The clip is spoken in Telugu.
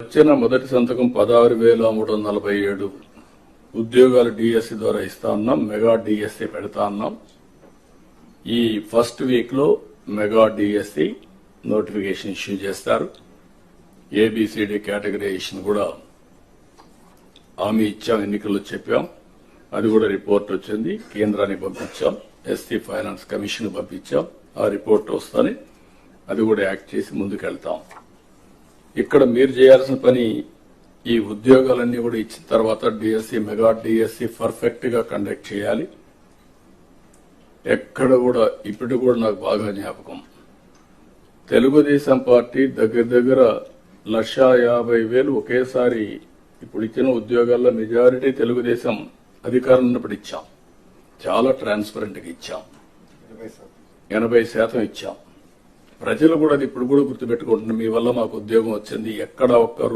వచ్చిన మొదటి సంతకం పదహారు వేల మూడు వందల నలభై ఏడు. ఉద్యోగాలు డిఎస్సి ద్వారా ఇస్తా ఉన్నాం మెగా డిఎస్సి పెడతా ఉన్నాం ఈ ఫస్ట్ వీక్లో మెగా డిఎస్సి నోటిఫికేషన్ ఇష్యూ చేస్తారు. ఏబిసిడి కేటగరైజేషన్ కూడా హామీ ఇచ్చాం ఎన్నికల్లో చెప్పాం. అది కూడా రిపోర్ట్ వచ్చింది. కేంద్రానికి పంపించాం. ఎస్టీ ఫైనాన్స్ కమిషన్ పంపించాం. ఆ రిపోర్ట్ వస్తుంది అది కూడా యాక్ట్ చేసి ముందుకెళ్తాం. ఇక్కడ మీరు చేయాల్సిన పని ఈ ఉద్యోగాలన్నీ కూడా ఇచ్చిన తర్వాత డిఎస్సి మెగా డిఎస్సి పర్ఫెక్ట్గా కండక్ట్ చేయాలి. ఎక్కడ కూడా ఇప్పుడు కూడా నాకు బాగా జ్ఞాపకం. తెలుగుదేశం పార్టీ దగ్గర దగ్గర లక్షా యాభై వేలు ఒకేసారి ఇప్పుడు ఇచ్చిన ఉద్యోగాల్లో మెజారిటీ తెలుగుదేశం అధికారం ఉన్నప్పుడు ఇచ్చాం. చాలా ట్రాన్స్పరెంట్గా ఇచ్చాం. ఎనభై శాతం ఇచ్చాం. ప్రజలు కూడా అది ఇప్పుడు కూడా గుర్తుపెట్టుకుంటున్నారు మీ వల్ల మాకు ఉద్యోగం వచ్చింది ఎక్కడ ఒక్క